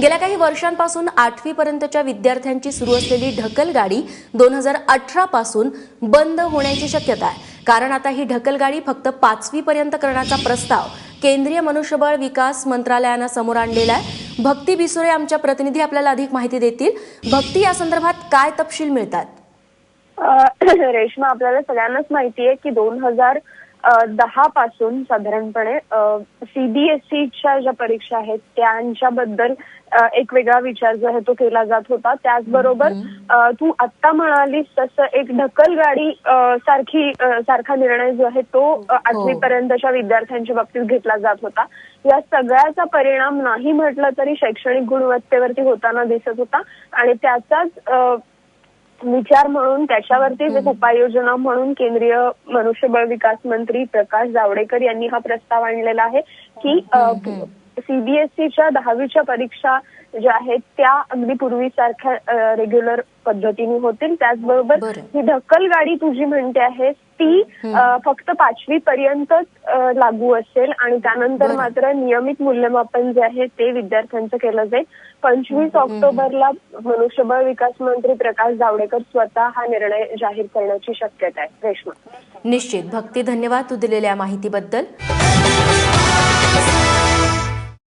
गेल्या काही वर्षांपासून आठवीपर्यंतच्या विद्यार्थ्यांची सुरू असलेली ढकलगाडी दोन हजार अठरा पासून बंद होण्याची शक्यता आहे. कारण आता ही ढकलगाडी फक्त पाचवीपर्यंत करण्याचा प्रस्ताव केंद्रीय मनुष्यबळ विकास मंत्रालयानं समोर आणलेला आहे. भक्ती बिसुरे आमच्या प्रतिनिधी आपल्याला अधिक माहिती देतील. भक्ती या संदर्भात काय तपशील मिळतात? रेश्मा आपल्याला सगळ्यांनाच माहिती आहे की दोन हजार दहा पासून साधारणपणे सीबीएसईच्या ज्या परीक्षा आहेत त्यांच्याबद्दल एक वेगळा विचार जो आहे तो केला जात होता. त्याचबरोबर तू आत्ता म्हणालीस तसं एक ढकलगाडी अ, सारखी सारखा निर्णय जो आहे तो आठवी पर्यंतच्या विद्यार्थ्यांच्या बाबतीत घेतला जात होता. या सगळ्याचा परिणाम नाही म्हटलं तरी शैक्षणिक गुणवत्तेवरती होताना दिसत होता आणि त्याचाच विचार म्हणून त्याच्यावरतीच एक उपाययोजना म्हणून केंद्रीय मनुष्यबळ विकास मंत्री प्रकाश जावडेकर यांनी हा प्रस्ताव आणलेला आहे की सीबीएसईच्या दहावीच्या परीक्षा ज्या आहेत त्या अगदी पूर्वीसारख्या रेग्युलर पद्धतीने होतील. त्याचबरोबर बरं. ही ढकल गाडी तुझी म्हणते आहे ती फक्त पाचवी पर्यंतच लागू असेल आणि त्यानंतर. मात्र नियमित मूल्यमापन जे आहे ते विद्यार्थ्यांचं केलं जाईल. पंचवीस ऑक्टोबरला मनुष्यबळ विकास मंत्री प्रकाश जावडेकर स्वतः हा निर्णय जाहीर करण्याची शक्यता आहे. रेश्मा. निश्चित. भक्ती धन्यवाद तू दिलेल्या माहितीबद्दल.